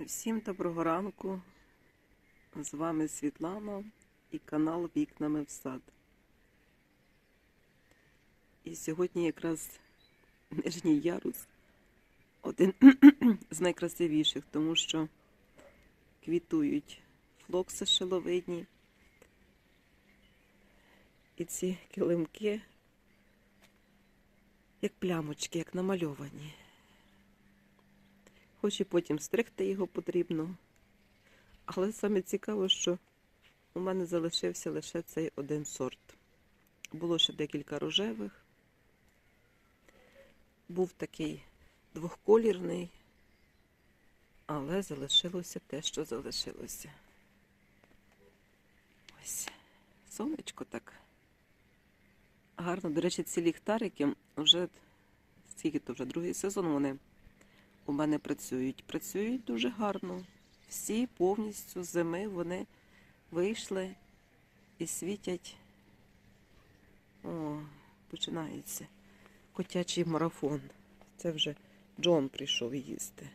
Всім доброго ранку. З вами Світлана і канал Вікнами в сад. І сьогодні якраз нижній ярус один з найкрасивіших, тому що квітують флокси шиловидні. І ці килимки, як плямочки, як намальовані. Хоч і потім стригти його потрібно. Але саме цікаво, що у мене залишився лише цей один сорт. Було ще декілька рожевих. Був такий двохколірний, але залишилося те, що залишилося. Ось, сонечко так. Гарно, до речі, ці ліхтарики вже скільки то вже другий сезон вони у мене працюють. Працюють дуже гарно. Всі повністю зими вони вийшли і світять. О, починається котячий марафон. Це вже Джон прийшов їсти.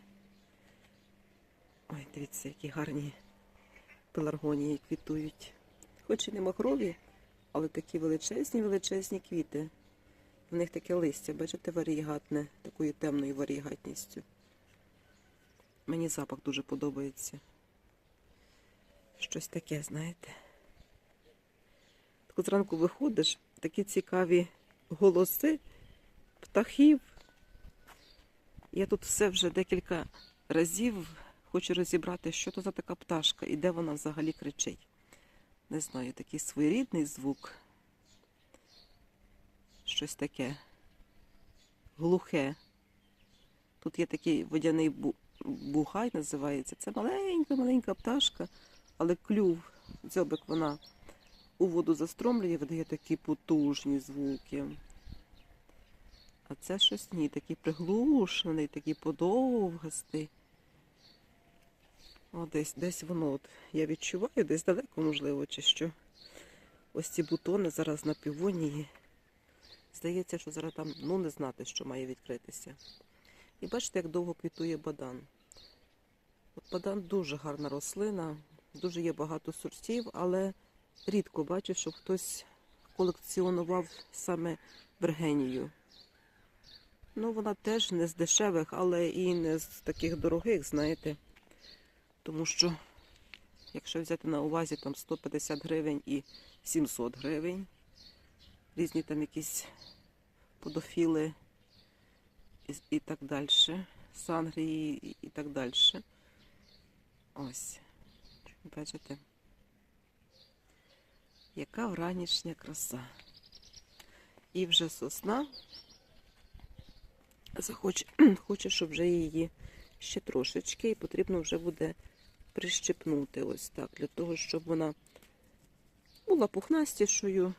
Ой, дивіться, які гарні пеларгонії квітують. Хоч і не махрові, але такі величезні, величезні квіти. В них таке листя, бачите, варігатне, такою темною варігатністю. Мені запах дуже подобається. Щось таке, знаєте. Так зранку виходиш, такі цікаві голоси птахів. Я тут все вже декілька разів хочу розібрати, що то за така пташка і де вона взагалі кричить. Не знаю, такий своєрідний звук. Щось таке глухе. Тут є такий водяний бугай, називається. Це маленька-маленька пташка, але клюв, дзьобик вона у воду застромлює, видає такі потужні звуки. А це щось ні, такий приглушений, такий подовгастий. О, десь, десь воно, от, я відчуваю, десь далеко, можливо, чи що. Ось ці бутони зараз на півонії. Здається, що зараз там, ну, не знати, що має відкритися. І бачите, як довго квітує бадан. От бадан дуже гарна рослина, дуже є багато сортів, але рідко бачу, щоб хтось колекціонував саме Вергенію. Ну, вона теж не з дешевих, але і не з таких дорогих, знаєте. Тому що, якщо взяти на увазі там 150 гривень і 700 гривень, різні там якісь подофіли і, і так далі, сангрії і, і так далі. Ось, бачите, яка вранішня краса. І вже сосна захоче, хоче, щоб вже її ще трошечки, і потрібно вже буде прищепнути ось так, для того, щоб вона була пухнастішою.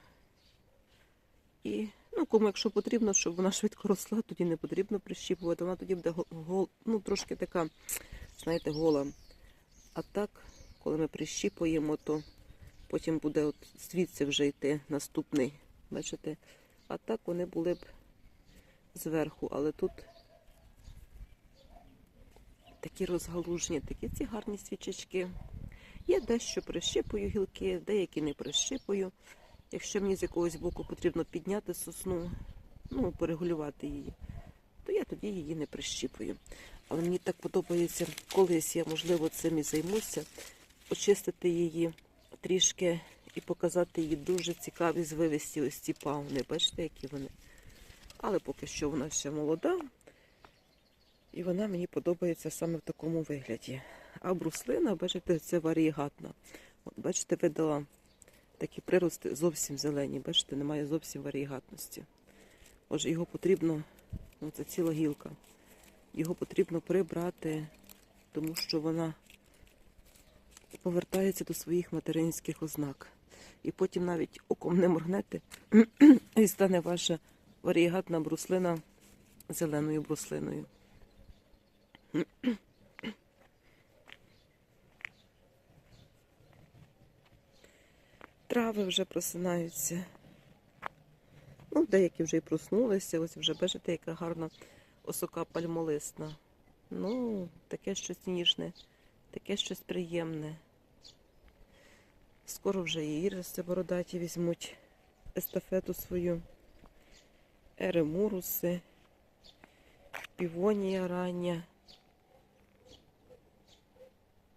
І, ну, кому, якщо потрібно, щоб вона швидко росла, тоді не потрібно прищіпувати. Вона тоді буде гол, ну, трошки така, знаєте, гола. А так, коли ми прищіпуємо, то потім буде от звідси вже йти наступний. Бачите? А так вони були б зверху, але тут такі розгалужені, такі ці гарні свічечки. Я дещо прищипую гілки, деякі не прищипую. Якщо мені з якогось боку потрібно підняти сосну, ну, порегулювати її, то я тоді її не прищіпую. Але мені так подобається, колись я, можливо, цим і займуся, очистити її трішки і показати її дуже цікаві звивисті ось ці пагони. Бачите, які вони. Але поки що вона ще молода, і вона мені подобається саме в такому вигляді. А бруслина, бачите, це варігатна. От, бачите, видала такі прирости зовсім зелені. Бачите, немає зовсім варігатності. Отже, його потрібно, ну це ціла гілка, його потрібно прибрати, тому що вона повертається до своїх материнських ознак. І потім навіть оком не моргнете, і стане ваша варігатна бруслина зеленою бруслиною. Трави вже просинаються. Ну, деякі вже і проснулися. Ось вже бачите, яка гарна осока пальмолисна. Ну, таке щось ніжне Таке щось приємне. Скоро вже і іриси бородаті візьмуть естафету свою. Еремуруси, півонія рання.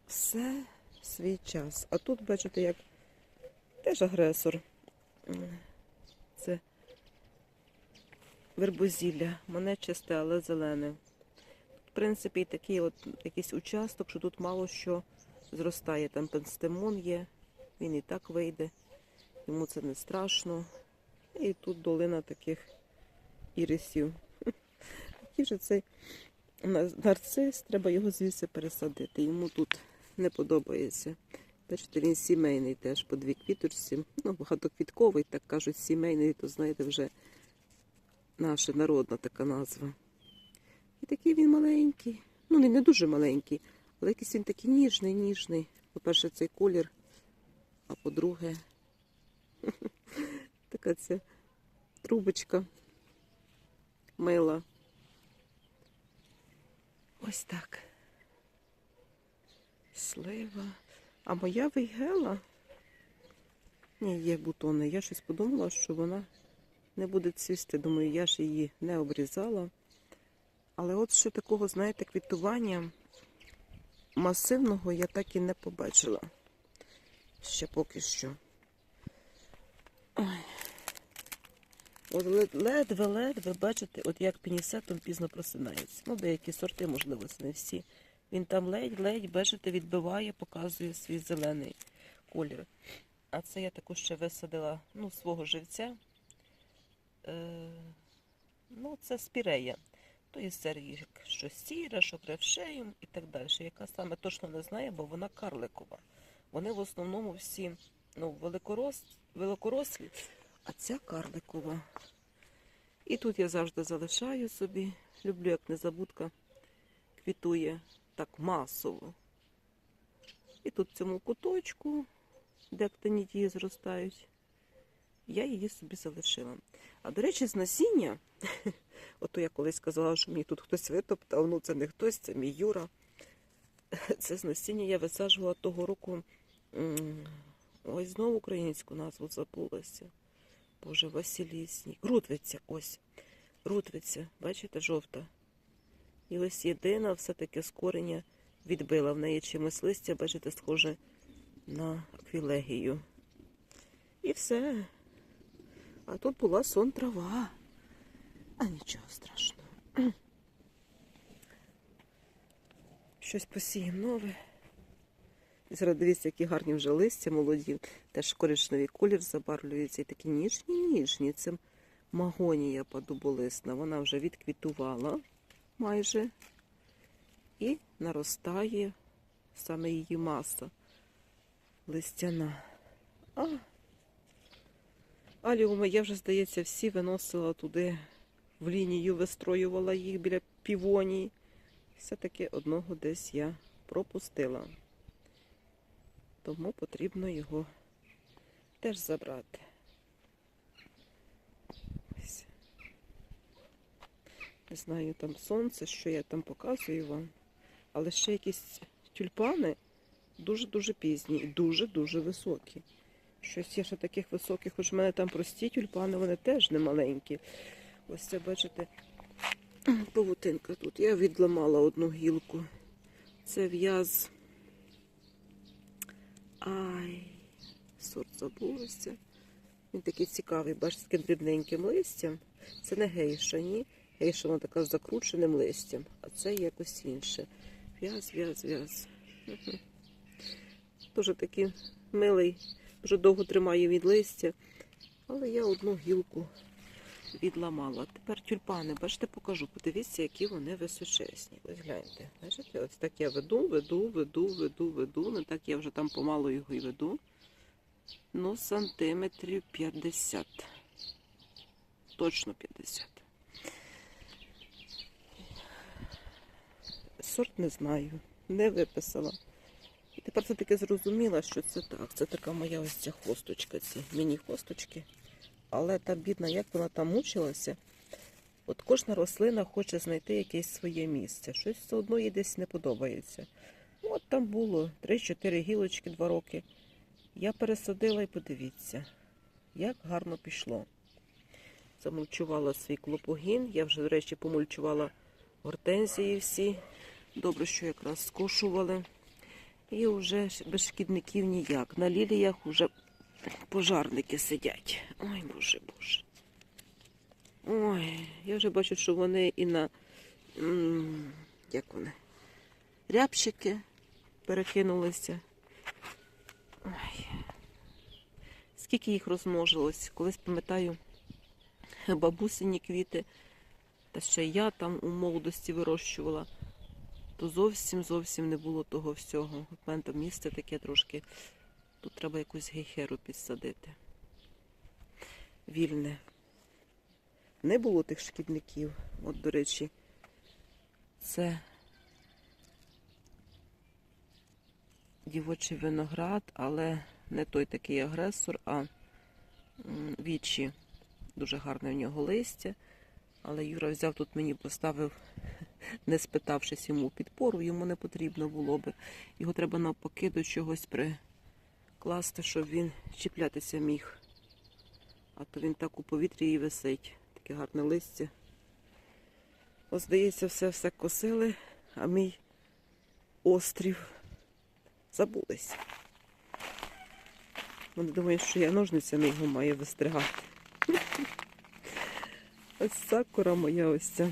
Все свій час. А тут, бачите, як теж агресор. Вербозілля. Мене чисте, але зелене. В принципі, такий от якийсь участок, що тут мало що зростає. Там пенстемон є, він і так вийде, йому це не страшно. І тут долина таких ірисів. Який же цей на- нарцис, треба його звідси пересадити. Йому тут не подобається. Бачите, він сімейний теж по дві квіточці. Ну, багатоквітковий, так кажуть, сімейний, то знаєте, вже наша народна така назва. І такий він маленький. Ну, не, не дуже маленький, але якийсь він такий ніжний, ніжний. По-перше, цей колір, а по-друге, така ця трубочка мила. Ось так. Слива. А моя вейгела? Ні, є бутони. Я щось подумала, що вона не буде цвісти. Думаю, я ж її не обрізала. Але от ще такого, знаєте, квітування масивного я так і не побачила. Ще поки що. Ледве-ледве, бачите, от як пінісетом пізно просинається. Ну, деякі сорти, можливо, не всі. Він там ледь-ледь, бачите, відбиває, показує свій зелений колір. А це я також ще висадила ну, свого живця. Е, ну, це спірея. То є серії що сіра, що кревшеєм і так далі. Яка саме точно не знаю, бо вона карликова. Вони в основному всі ну, великорос... великорослі, а ця карликова. І тут я завжди залишаю собі. Люблю, як незабудка квітує так масово. І тут в цьому куточку, де актинідії зростають, я її собі залишила. А до речі, з насіння, ото я колись казала, що мені тут хтось витоптав, ну це не хтось, це мій Юра. Це з насіння я висаджувала того року. Ой, знову українську назву забулася. Боже, Василісні. Рутвиця, ось. Рутвиця, бачите, жовта. І ось єдина все-таки з кореня відбила в неї чимось листя, бачите, схоже на аквілегію. І все. А тут була сон трава. А нічого страшного. Щось посіємо нове. Зараз дивіться, які гарні вже листя молоді. Теж коричневий колір забарвлюється. І такі ніжні, ніжні. Це магонія подуболисна. Вона вже відквітувала майже. І наростає саме її маса листяна. А, аліуми я вже, здається, всі виносила туди в лінію, вистроювала їх біля півонії. Все-таки одного десь я пропустила. Тому потрібно його теж забрати. Не знаю, там сонце, що я там показую вам. Але ще якісь тюльпани дуже-дуже пізні і дуже-дуже високі. Щось є ще таких високих, хоч в мене там прості тюльпани, вони теж не маленькі. Ось це, бачите, павутинка тут. Я відламала одну гілку. Це в'яз. Ай, сорт забулося. Він такий цікавий, бачите, таким дрібненьким листям. Це не гейша, ні. Гейша вона така з закрученим листям, а це якось інше. В'яз, в'яз, в'яз. Мгм. Дуже такий милий, дуже довго тримає від листя. Але я одну гілку відламала. Тепер тюльпани, бачите, покажу. Подивіться, які вони височесні. Ось гляньте. Бачите, ось так я веду, веду, веду, веду, веду. Не так я вже там помалу його і веду. Ну, сантиметрів 50. Точно 50. Сорт не знаю, не виписала. Тепер все таки зрозуміла, що це так. Це така моя ось ця хосточка, ці міні-хосточки. Але та бідна, як вона там мучилася, от кожна рослина хоче знайти якесь своє місце. Щось все одно їй десь не подобається. Ну, От там було 3-4 гілочки 2 роки. Я пересадила і подивіться, як гарно пішло. Замульчувала свій клопогін. Я вже, до речі, помульчувала гортензії всі. Добре, що якраз скошували. І вже без шкідників ніяк. На ліліях вже пожарники сидять. Ой, боже, боже. Ой, я вже бачу, що вони і на як вони? Рябчики перекинулися. Ой. Скільки їх розмножилось? Колись пам'ятаю бабусині квіти, та ще я там у молодості вирощувала, то зовсім зовсім не було того всього. В мене там місце таке трошки. Тут треба якусь гейхеру підсадити. Вільне. Не було тих шкідників. От, до речі, це дівочий виноград, але не той такий агресор, а вічі. Дуже гарне в нього листя. Але Юра взяв тут мені поставив, не спитавшись йому підпору, йому не потрібно було би. Його треба навпаки до чогось прикласти, щоб він чіплятися міг. А то він так у повітрі і висить. Таке гарне листя. Ось, здається, все все косили, а мій острів забулись. Вони думають, що я ножницями його маю вистригати. Ось сакура моя ось ця.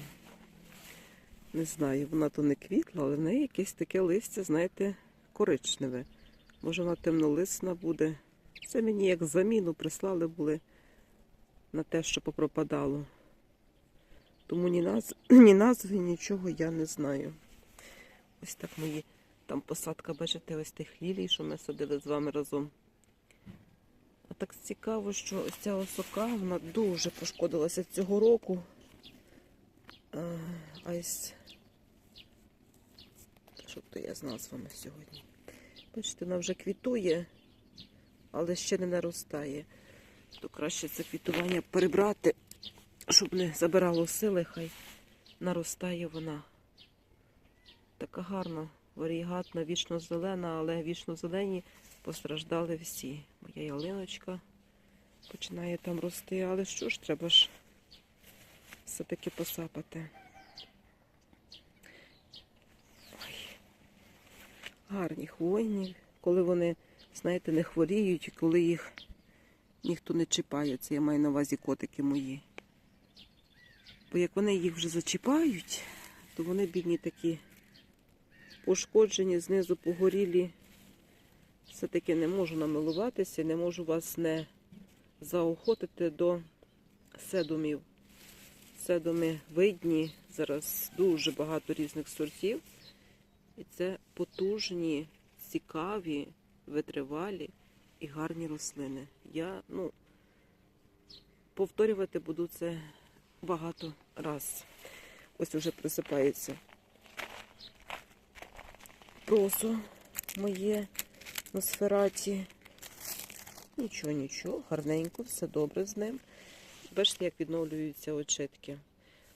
Не знаю, вона то не квітла, але в неї якесь таке листя, знаєте, коричневе. Може вона темнолисна буде. Це мені як заміну прислали були на те, що попропадало. Тому ні, наз... ні назви, нічого я не знаю. Ось так мої там посадка, бачите, ось тих лілій, що ми садили з вами разом. А так цікаво, що ось ця осока, вона дуже пошкодилася цього року. Ось, що то я з назвами сьогодні. Бачите, вона вже квітує, але ще не наростає. То краще це квітування перебрати, щоб не забирало сили, хай наростає вона. Така гарна, варігатна, вічно зелена, але вічно зелені постраждали всі. Моя ялиночка починає там рости, але що ж, треба ж все-таки посапати. Гарні хвойні, коли вони, знаєте, не хворіють, коли їх ніхто не чіпає. Це я маю на увазі котики мої. Бо як вони їх вже зачіпають, то вони бідні такі пошкоджені, знизу погорілі. Все-таки не можу намилуватися, не можу вас не заохотити до седумів. Седуми видні, зараз дуже багато різних сортів. І це потужні, цікаві, витривалі і гарні рослини. Я ну, повторювати буду це багато раз. Ось вже присипається просо моє на сфераті. Нічого, нічого, гарненько, все добре з ним. Бачите, як відновлюються очитки.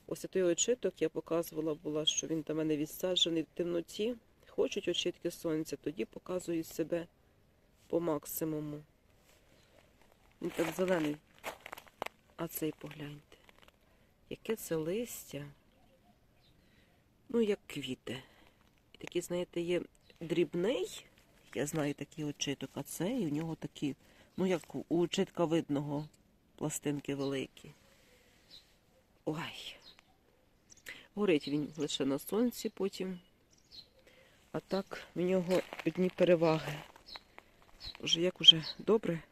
Ось той очиток я показувала була, що він до мене відсаджений в темноті. Хочуть очитки сонця, тоді показують себе по максимуму. Він так зелений. А цей погляньте. Яке це листя? Ну, як квіти. І такий, знаєте, є дрібний. Я знаю такий очиток, а цей у нього такі, ну як у очитка видного пластинки великі. Ой. Горить він лише на сонці потім. А так в нього одні переваги. Уже як уже добре,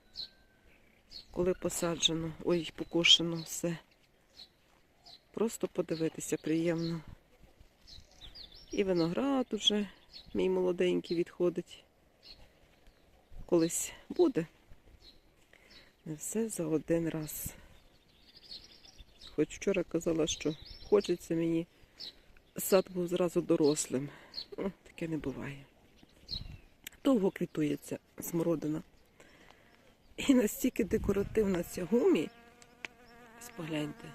коли посаджено, ой, покошено все. Просто подивитися приємно. І виноград уже мій молоденький відходить. Колись буде. Не все за один раз. Хоч вчора казала, що хочеться мені, сад був зразу дорослим. Таке не буває. Довго квітується смородина. І настільки декоративна ця гумі. Ось погляньте.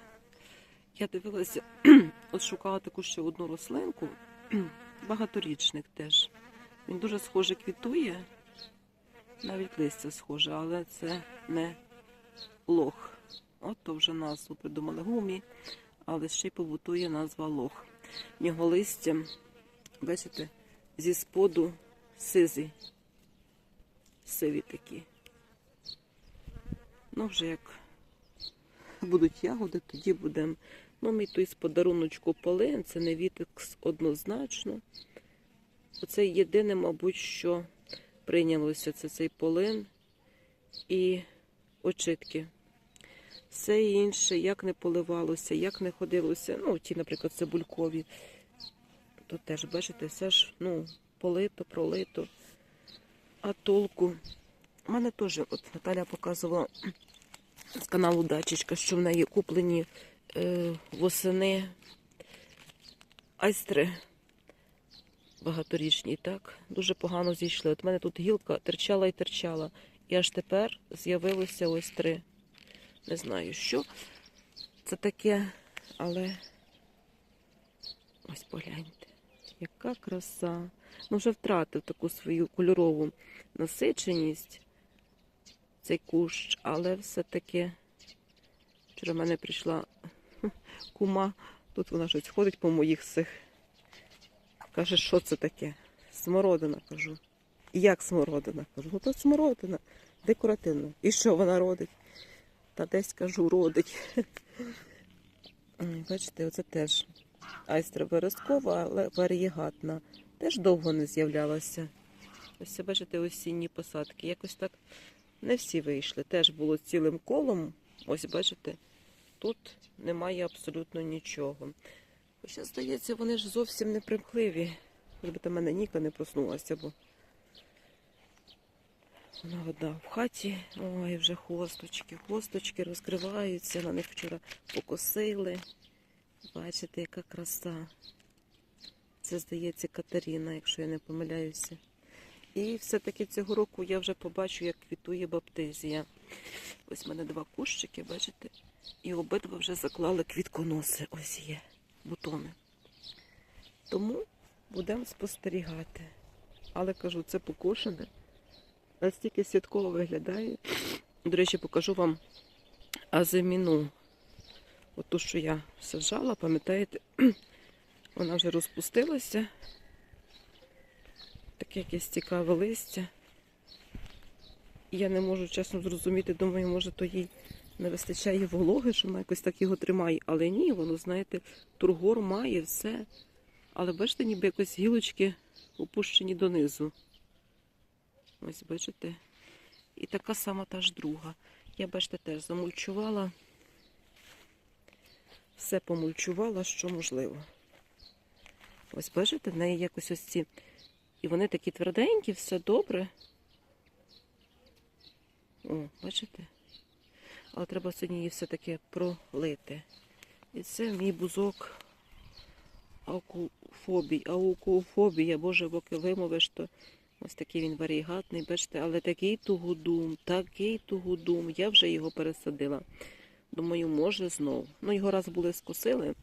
Я дивилася, от шукала таку ще одну рослинку, багаторічник теж. Він дуже схоже квітує. Навіть листя схоже, але це не лох. От то вже назву придумали гумі, але ще й побутує назва лох. В нього листя, бачите, зі споду сизий. Сиві такі. Ну, вже як будуть ягоди, тоді будемо. Ну, мій той з подаруночку полин, це не вітекс однозначно. Оце єдине, мабуть, що прийнялося це цей полин і очитки. Все інше, як не поливалося, як не ходилося. Ну, ті, наприклад, цибулькові. То теж, бачите, все ж ну, полито, пролито. А толку. У мене теж, от Наталя показувала з каналу Дачечка, що в неї куплені е, восени айстри багаторічні, так? Дуже погано зійшли. От в мене тут гілка терчала і терчала. І аж тепер з'явилося ось три. Не знаю, що це таке, але ось погляньте, яка краса. Ну, вже втратив таку свою кольорову насиченість, цей кущ, але все-таки вчора в мене прийшла кума, тут вона щось ходить по моїх цих. Каже, що це таке? Смородина, кажу. І як смородина? Кажу, ну то смородина, декоративна. І що вона родить? Та десь кажу, родить. Бачите, оце теж айстра виразкова, але варієгатна. Теж довго не з'являлася. Ось бачите, осінні посадки. Якось так не всі вийшли. Теж було цілим колом. Ось бачите, тут немає абсолютно нічого. Хоча, здається, вони ж зовсім не примхливі. Хоч би там мене Ніка не проснулася, бо вона одна в хаті. Ой, вже хосточки, хосточки розкриваються. На них вчора покосили. Бачите, яка краса. Це, здається, Катерина, якщо я не помиляюся. І все-таки цього року я вже побачу, як квітує баптизія. Ось в мене два кущики, бачите? І обидва вже заклали квітконоси. Ось є бутони. Тому будемо спостерігати. Але кажу, це покошене. Настільки святково виглядає. До речі, покажу вам азиміну. От ту, що я саджала, пам'ятаєте, вона вже розпустилася. Таке якесь цікаве листя. Я не можу чесно зрозуміти, думаю, може, то їй не вистачає вологи, що вона якось так його тримає. Але ні, воно, знаєте, тургор має все. Але бачите, ніби якось гілочки опущені донизу. Ось бачите. І така сама та ж друга. Я, бачите, теж замульчувала. Все помульчувала, що можливо. Ось бачите, в неї якось ось ці. І вони такі тверденькі, все добре. О, бачите? Але треба сьогодні її все-таки пролити. І це мій бузок аукуфобій. Аукуфобія, боже, поки вимовиш, то ось такий він варігатний, бачите, але такий тугодум, такий тугодум. Я вже його пересадила. Думаю, може знов. Ну, його раз були скосили,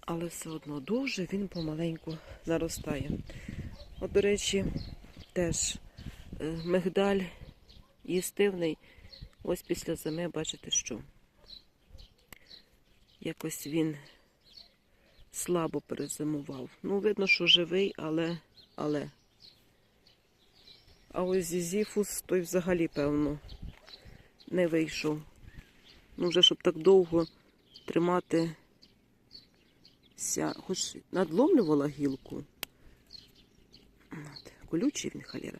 але все одно дуже він помаленьку наростає. От, до речі, теж е, мигдаль їстивний. Ось після зими бачите, що якось він слабо перезимував. Ну, видно, що живий, але. але. А ось зізіфус той взагалі, певно, не вийшов. Ну, вже щоб так довго тримати, хоч надломлювала гілку. Колючий він халера.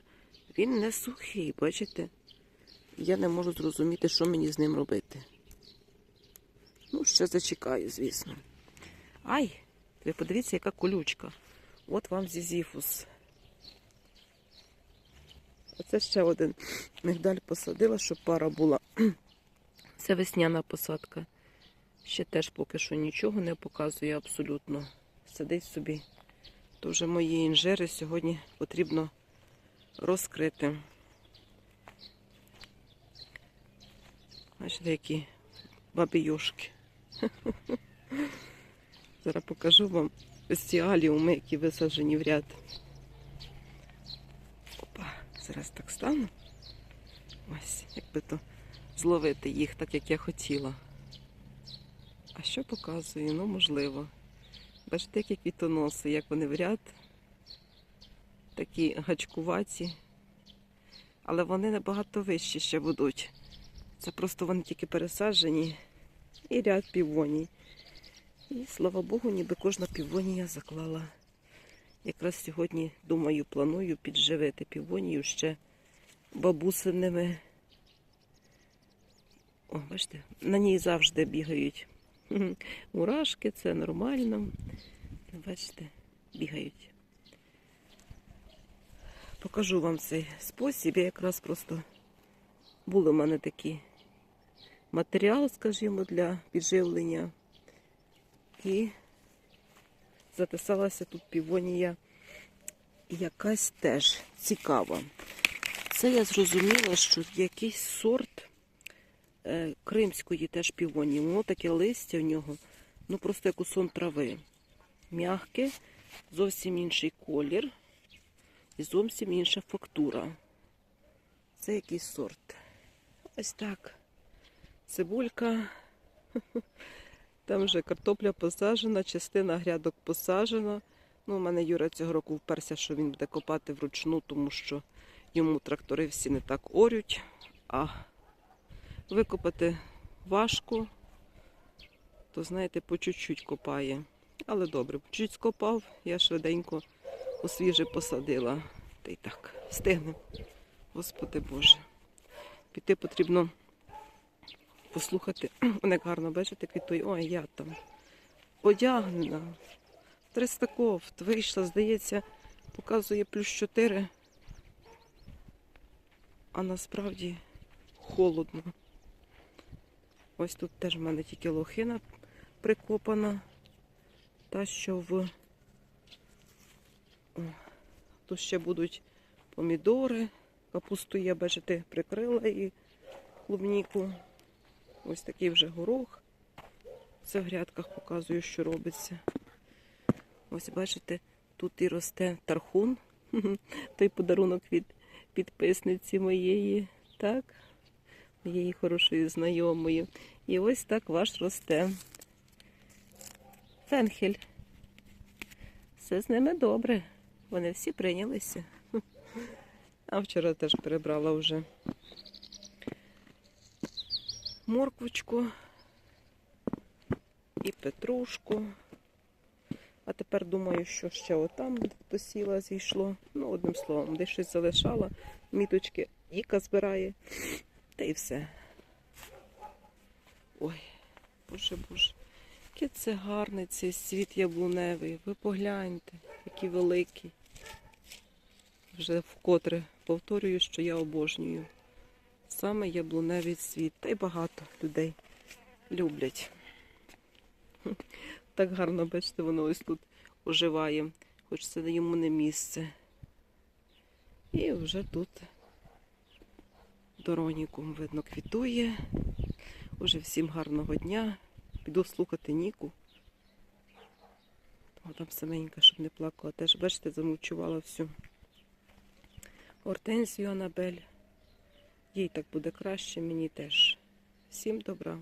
Він не сухий, бачите? Я не можу зрозуміти, що мені з ним робити. Ну, ще зачекаю, звісно. Ай, ви подивіться, яка колючка. От вам зізіфус. Оце ще один мигдаль посадила, щоб пара була. Це весняна посадка. Ще теж поки що нічого не показує абсолютно. Сидить собі. То вже мої інжири сьогодні потрібно розкрити. Бачите, які бабійошки. Зараз покажу вам Ось ці аліуми, які висаджені в ряд. Опа, зараз так стану. Ось, якби то зловити їх так, як я хотіла. А що показую? Ну, можливо. Бачите, які квітоноси, як вони в ряд. Такі гачкуваті. Але вони набагато вищі ще будуть. Це просто вони тільки пересаджені. І ряд півоній. І слава Богу, ніби кожна півонія заклала. Якраз сьогодні, думаю, планую підживити півонію ще бабусиними. О, бачите, на ній завжди бігають. Мурашки, це нормально. Бачите, бігають. Покажу вам цей спосіб. Я якраз просто були в мене такі матеріал, скажімо, для підживлення. І затисалася тут півонія якась теж цікава. Це я зрозуміла, що якийсь сорт кримської теж півонії. Воно таке листя в нього, ну просто як у сон трави. Мягке, зовсім інший колір і зовсім інша фактура. Це якийсь сорт. Ось так. Цибулька. Там вже картопля посаджена, частина грядок посаджена. Ну, у мене Юра цього року вперся, що він буде копати вручну, тому що йому трактори всі не так орють, а викопати важко, то, знаєте, по чуть-чуть копає. Але добре, по чуть скопав, я швиденько у свіже посадила. Та й так, встигнемо. Господи Боже. Піти потрібно послухати. Вона як гарно бачите, квітує. Ой, я там одягнена. 300 кофт. Вийшла, здається, показує плюс 4. А насправді холодно. Ось тут теж в мене тільки лохина прикопана. Та що в. О, тут ще будуть помідори. Капусту я, бачите, прикрила і клубніку. Ось такий вже горох. Це в грядках показую, що робиться. Ось бачите, тут і росте тархун, той подарунок від підписниці моєї, так, моєї хорошої знайомої. І ось так ваш росте. Фенхель. Все з ними добре. Вони всі прийнялися. А вчора теж перебрала вже морквочку і петрушку. А тепер думаю, що ще отам посіла, зійшло. Ну, одним словом, десь щось залишала, міточки Іка збирає, та й все. Ой, боже боже, який це гарний цей світ яблуневий. Ви погляньте, який великий. Вже вкотре повторюю, що я обожнюю. Саме яблуневий світ. Та й багато людей люблять. Так гарно, бачите, воно ось тут оживає, хоч це йому не місце. І вже тут доронікум, видно, квітує. Уже всім гарного дня. Піду слухати Ніку. О, там саменька, щоб не плакала. Теж, бачите, замовчувала всю Ортензію Анабель. Їй так буде краще, мені теж. Всім добра.